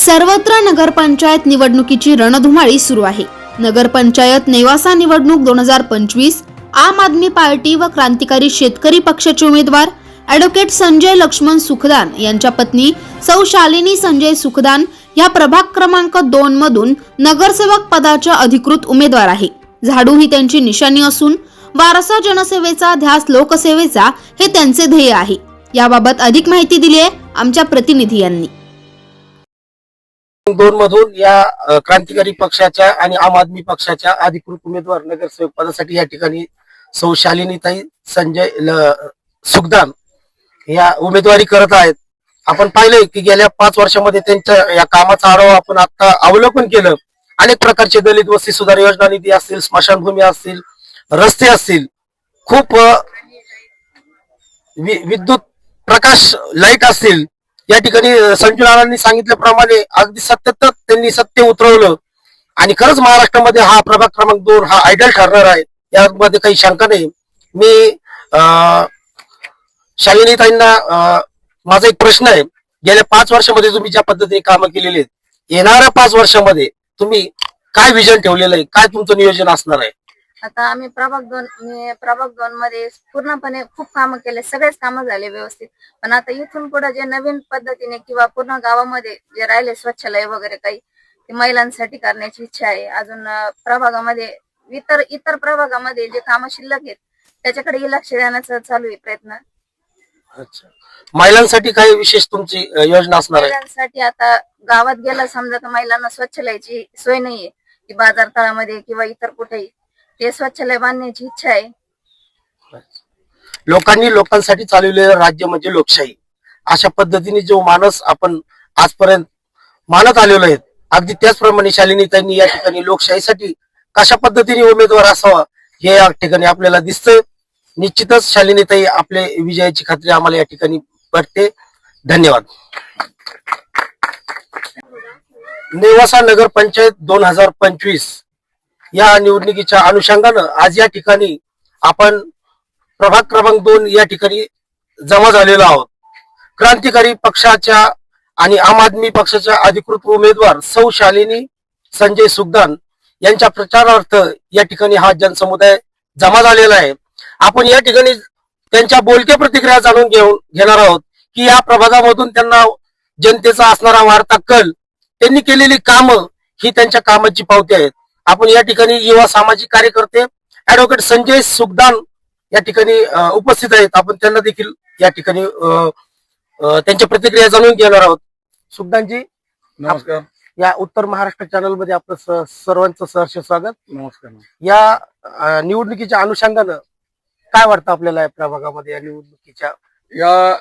सर्वत्र नगरपंचायत निवडणुकीची रणधुमाळी सुरू आहे. नगरपंचायत नेवासा निवडणूक दोन हजार पंचवीस आम आदमी पार्टी व क्रांतिकारी शेतकरी पक्षाचे उमेदवार ॲडव्होकेट संजय लक्ष्मण सुखदान यांच्या पत्नी सौ शालिनी संजय सुखदान या प्रभाग क्रमांक दोन मधून नगरसेवक पदाच्या अधिकृत उमेदवार आहे. झाडू ही त्यांची निशाणी असून वारसा जनसेवेचा ध्यास लोकसेवेचा हे त्यांचे ध्येय आहे. याबाबत अधिक माहिती दिली आहे आमच्या प्रतिनिधी यांनी. दोन मधून या क्रांतिकारी पक्षाच्या आणि आम आदमी पक्षाच्या अधिकृत उमेदवार नगरसेवक पदासाठी या ठिकाणी सौ शालिनीताई संजय सुखदान या उमेदवारी करत आहेत. आपण पाहिलंय की गेल्या पाच वर्षामध्ये त्यांच्या या कामाचा आढावा आपण आता अवलोकन केलं. अनेक प्रकारचे दलित वस्ती सुधार योजना निधी असतील स्मशानभूमी असतील रस्ते असतील. खूप विद्युत प्रकाश लाइट असतील. या ठिकाणी संजू राणांनी सांगितल्याप्रमाणे अगदी सत्यतच त्यांनी सत्य उतरवलं. आणि खरंच महाराष्ट्रामध्ये हा प्रभाग क्रमांक दोन हा आयडल ठरणार आहे. यामध्ये काही शंका नाही. मी अ, शालिनीताईंना माझा एक प्रश्न आहे. गेल्या पाच वर्षामध्ये तुम्ही ज्या पद्धतीने कामं केलेली आहेत येणाऱ्या पाच वर्षामध्ये तुम्ही काय विजन ठेवलेलं आहे? काय तुमचं नियोजन असणार आहे? आता आम्ही प्रभाग दोन मी प्रभाग दोन मध्ये पूर्णपणे खूप कामं केले सगळेच कामं झाले व्यवस्थित. पण आता इथून पुढे जे नवीन पद्धतीने किंवा पूर्ण गावामध्ये जे राहिले स्वच्छालय वगैरे काही ते महिलांसाठी करण्याची इच्छा आहे. अजून प्रभागामध्ये इतर इतर प्रभागामध्ये जे कामं शिल्लक आहेत त्याच्याकडे लक्ष देण्याचा चालू आहे प्रयत्न. अच्छा. महिलांसाठी काही विशेष तुमची योजना असणार आहे? महिलांसाठी आता गावात गेलं समजा तर महिलांना स्वच्छालयाची सोय नाहीये. की बाजार तळामध्ये किंवा इतर कुठेही. ते स्वच्छालय बांधण्याची इच्छा आहे. लोकांनी लोकांसाठी चालवलेलं राज्य म्हणजे लोकशाही. अशा पद्धतीने जो मानस आपण आजपर्यंत मानत आलेलो आहेत अगदी त्याचप्रमाणे शालिनीताईंनी या ठिकाणी लोकशाहीसाठी कशा पद्धतीने उमेदवार असावा हे या ठिकाणी आपल्याला दिसतंय. निश्चितच शालिनीताई आपले विजयाची खात्री आम्हाला या ठिकाणी वाटते धन्यवाद. नेवासा नगर पंचायत दोन हजार पंचवीस या निवडणुकीच्या अनुषंगानं आज या ठिकाणी आपण प्रभाग क्रमांक दोन या ठिकाणी जमा झालेलो आहोत. क्रांतिकारी पक्षाच्या आणि आम आदमी पक्षाच्या अधिकृत उमेदवार सौ शालिनी संजय सुखदान यांच्या प्रचारार्थ या ठिकाणी हा जनसमुदाय जमा झालेला आहे. आपण या ठिकाणी त्यांच्या बोलक्या प्रतिक्रिया जाणून घेऊन घेणार आहोत की या प्रभागामधून त्यांना जनतेचा असणारा वाढता कल त्यांनी केलेली कामं ही त्यांच्या कामाची पावती आहेत. आपण या ठिकाणी युवा सामाजिक कार्यकर्ते ऍडव्होकेट संजय सुखदान या ठिकाणी उपस्थित आहेत. आपण त्यांना देखील या ठिकाणी त्यांच्या प्रतिक्रिया जाणून घेणार आहोत. सुखदानजी नमस्कार. या उत्तर महाराष्ट्र चॅनलमध्ये आपलं सर्वांचं सहर्ष स्वागत. नमस्कार या निवडणुकीच्या अनुषंगानं काय वाटतं आपल्याला या प्रभागामध्ये या निवडणुकीच्या? या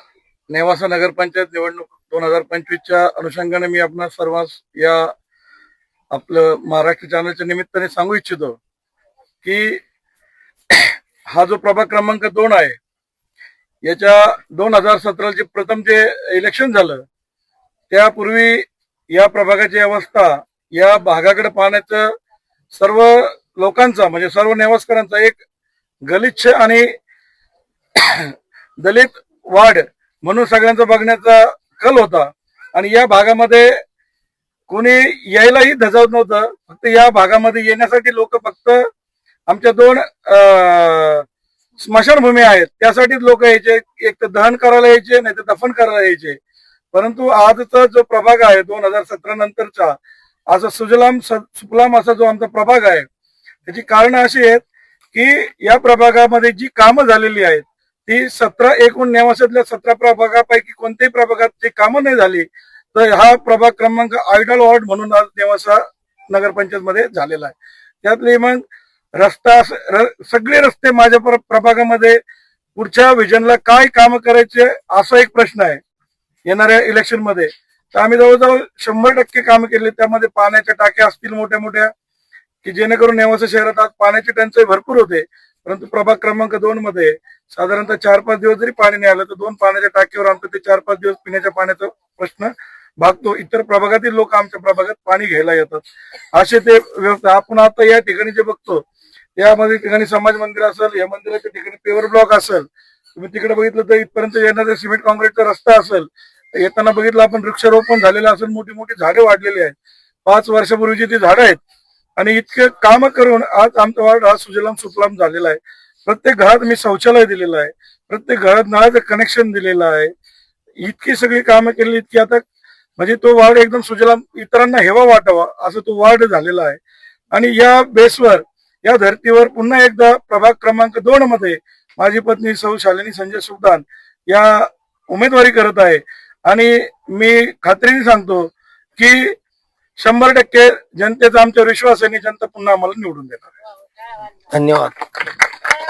नेवासा नगरपंचायत निवडणूक दोन हजार पंचवीसच्या अनुषंगाने मी आपणा सर्वांस या आपलं महाराष्ट्र चॅनलच्या निमित्ताने सांगू इच्छितो की हा जो प्रभाग क्रमांक दोन आहे याच्या दोन हजार सतराचे प्रथम जे इलेक्शन झालं त्यापूर्वी या प्रभागाची अवस्था या भागाकडे पाहण्याचं सर्व लोकांचा म्हणजे सर्व नेवासकरांचा एक गलिच्छ आणि दलित वाढ म्हणून सगळ्यांचा बघण्याचा कल होता. आणि या भागामध्ये कोणी यायलाही धजावत नव्हतं. फक्त या भागामध्ये येण्यासाठी लोक फक्त आमच्या दोन स्मशानभूमी आहेत. त्यासाठीच लोक यायचे. एक तर दहन करायला यायचे नाही तर दफन करायला यायचे. परंतु आजचा जो प्रभाग आहे दोन हजार सतरा नंतरचा असा सुजलाम सुफलाम असा जो आमचा प्रभाग आहे त्याची कारण अशी आहेत की या प्रभागामध्ये जी कामं झालेली आहेत ती सतरा एकूण नेवासातल्या सतरा प्रभागापैकी कोणत्याही प्रभागात जी कामं नाही झाली तर हा प्रभाग क्रमांक आयडल वॉर्ड म्हणून आज नेवासा नगरपंचायत मध्ये झालेला आहे. त्यातले मग रस्ता सगळे रस्ते माझ्या प्रभागामध्ये पुढच्या विजनला काय काम करायचे असा एक प्रश्न आहे. येणाऱ्या इलेक्शनमध्ये. तर आम्ही जवळजवळ शंभर टक्के काम केले. त्यामध्ये पाण्याच्या टाक्या असतील मोठ्या मोठ्या की जेणेकरून नेवासा शहरात आज पाण्याची टंचाई भरपूर होते. परंतु प्रभाग क्रमांक दोन मध्ये साधारणतः चार पाच दिवस जरी पाणी नाही आलं तर दोन पाण्याच्या टाकीवर आमचं ते चार पाच दिवस पिण्याच्या पाण्याचा प्रश्न भागतो. इतर प्रभागातील लोक आमच्या प्रभागात पाणी घ्यायला येतात. असे ते व्यवस्था आपण आता या ठिकाणी जे बघतो यामध्ये ठिकाणी समाज मंदिर असेल या मंदिराच्या ठिकाणी पेवर ब्लॉक असेल. तुम्ही तिकडे बघितलं तर इथपर्यंत येणारा सिमेंट कॉन्क्रीटचा रस्ता असेल. येताना बघितलं आपण वृक्षारोपण झालेलं असेल मोठी मोठी झाडे वाढलेली आहेत. पाच वर्षापूर्वीची ती झाडं आहेत आणि इतके काम करून आज आमचा वार्ड हा सुजलाम सुफलाम झालेला आहे. प्रत्येक घरात मी शौचालय दिलेलं आहे. प्रत्येक घरात नळाचं कनेक्शन दिलेलं आहे. इतकी सगळी कामं केली इतकी आता म्हणजे तो वार्ड एकदम सुजलाम इतरांना हेवा वाटावा असं तो वार्ड झालेला आहे. आणि या बेसवर या धर्तीवर पुन्हा एकदा प्रभाग क्रमांक दोन मध्ये माझी पत्नी सौ शालिनी संजय सुलतान या उमेदवारी करत आहे. आणि मी खात्रीने सांगतो की शंभर टक्के जनतेचा आमच्या विश्वास आहे जनता पुन्हा आम्हाला निवडून देणार धन्यवाद.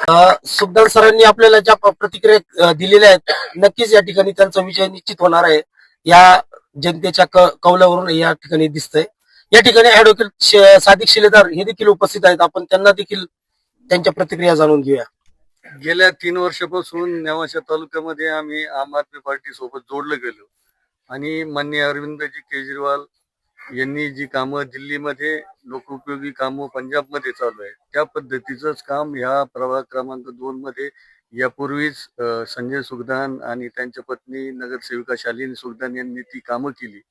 अ, सुखदान सरांनी आपल्याला ज्या प्रतिक्रिया दिलेल्या आहेत नक्कीच या ठिकाणी त्यांचा विजय निश्चित होणार आहे. या जनतेच्या कौलावरून या ठिकाणी दिसतंय. या ठिकाणी ऍडव्होकेट सादिक शिलेदार हे देखील उपस्थित आहेत. आपण त्यांना देखील त्यांच्या प्रतिक्रिया जाणून घेऊया. गेल्या तीन वर्षापासून नेवाशा तालुक्यामध्ये आम्ही आम आदमी पार्टी सोबत जोडलं गेलो. आणि माननीय अरविंदजी केजरीवाल यांनी जी कामं दिल्लीमध्ये लोकोपयोगी कामं पंजाबमध्ये चालू आहे त्या पद्धतीचंच काम ह्या प्रभाग क्रमांक दोन मध्ये यापूर्वीच संजय सुखदान आणि त्यांच्या पत्नी नगरसेविका शालिनी सुखदान यांनी ती कामं केली.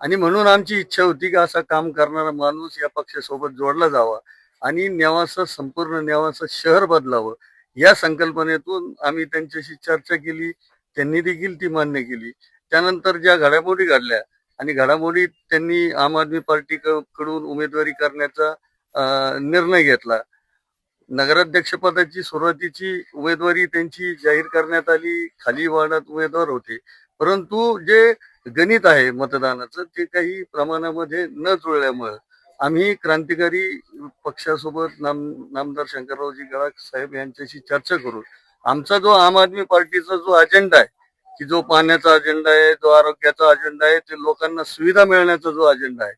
आणि म्हणून आमची इच्छा होती की असा काम करणारा माणूस या पक्षासोबत जोडला जावा आणि नेवासा संपूर्ण नेवासा शहर बदलावं. या संकल्पनेतून आम्ही त्यांच्याशी चर्चा केली. त्यांनी देखील ती मान्य केली. त्यानंतर ज्या घडामोडी घडल्या आणि घडामोडीत त्यांनी आम आदमी पार्टी कडून उमेदवारी करण्याचा निर्णय घेतला. नगराध्यक्षपदाची सुरुवातीची उमेदवारी त्यांची जाहीर करण्यात आली खाली वार्डात उमेदवार होते. परंतु जे गणित आहे मतदानाचं ते काही प्रमाणामध्ये न जुळल्यामुळं आम्ही क्रांतिकारी पक्षासोबत नाम नामदार शंकररावजी गडाख साहेब यांच्याशी चर्चा करून आमचा जो आम आदमी पार्टीचा जो अजेंडा आहे की जो पाण्याचा अजेंडा आहे जो आरोग्याचा अजेंडा आहे ते लोकांना सुविधा मिळण्याचा जो अजेंडा आहे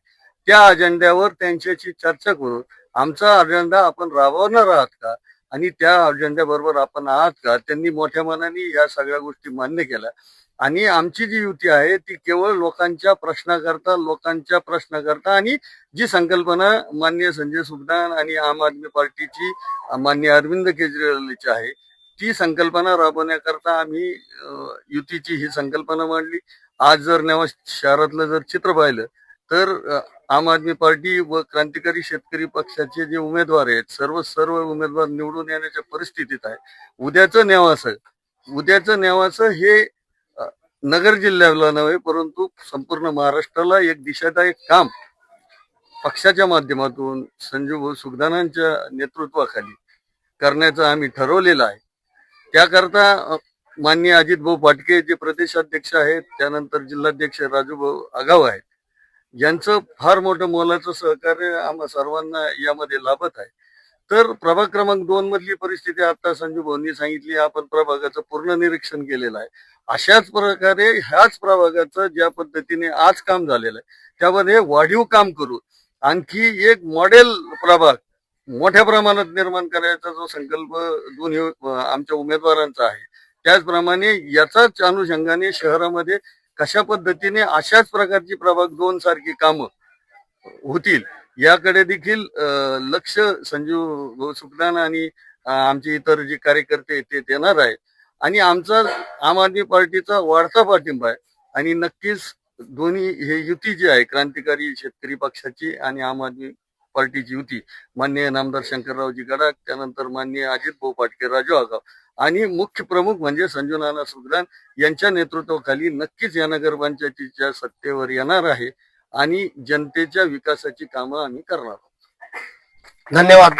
त्या अजेंड्यावर त्यांच्याशी चर्चा करून आमचा अजेंडा आपण राबवणार आहात का? आणि त्या अजेंड्याबरोबर आपण आहात का? त्यांनी मोठ्या मनाने या सगळ्या गोष्टी मान्य केल्या. आणि आमची जी युती आहे ती केवळ लोकांच्या प्रश्नाकरता लोकांच्या प्रश्नाकरता आणि जी संकल्पना माननीय संजय सुभदान आणि आम आदमी पार्टीची माननीय अरविंद केजरीवालची आहे ती संकल्पना राबवण्याकरता आम्ही युतीची ही संकल्पना मांडली. आज जर नेवा शहरातलं जर चित्र पाहिलं तर आम आदमी पार्टी व क्रांतिकारी शेतकरी पक्षाचे जे उमेदवार आहेत सर्व सर्व उमेदवार निवडून येण्याच्या परिस्थितीत आहे. उद्याचं नेवासं उद्याचं नेवासं हे नगर जिल्ह्याला नव्हे परंतु संपूर्ण महाराष्ट्राला एक दिशादायक काम पक्षाच्या माध्यमातून संजू भाऊ सुखदानांच्या नेतृत्वाखाली करण्याचं आम्ही ठरवलेलं आहे. त्याकरता माननीय अजित भाऊ पाटके जे प्रदेशाध्यक्ष आहेत त्यानंतर जिल्हाध्यक्ष राजू भाऊ आगाव आहेत. यांचं फार मोठं मोलाचं सहकार्य आम्हा सर्वांना यामध्ये लाभत आहे. तर प्रभाग क्रमांक दोन मधली परिस्थिती आता संजू भाऊंनी सांगितली आपण प्रभागाचं पूर्ण निरीक्षण केलेलं आहे. अशाच प्रकारे ह्याच प्रभागाचं ज्या पद्धतीने आज काम झालेलं आहे त्यामध्ये वाढीव काम करू. आणखी एक मॉडेल प्रभाग मोठ्या प्रमाणात निर्माण करायचा जो संकल्प दोन्ही आमच्या उमेदवारांचा आहे. त्याचप्रमाणे याचाच अनुषंगाने शहरामध्ये कशा पद्धतीने अशाच प्रकारची प्रभाग दोन सारखी कामं होतील याकडे देखील लक्ष संजीव भाऊ आणि आमचे इतर जे कार्यकर्ते आहेत ते देणार आहेत. आणि आमचा आम आदमी पार्टीचा वाढता पाठिंबा आहे. आणि नक्कीच दोन्ही हे युती जी आहे क्रांतिकारी शेतकरी पक्षाची आणि आम आदमी पार्टीची युती माननीय नामदार शंकररावजी गडाख त्यानंतर माननीय अजित भाऊ पाटके राजू आगाव आणि मुख्य प्रमुख म्हणजे संजू नाना सुखदान यांच्या नेतृत्वाखाली नक्कीच या नगरपंचायतीच्या सत्तेवर येणार आहे आणि जनतेच्या विकासाची कामं आम्ही करणार आहोत. धन्यवाद.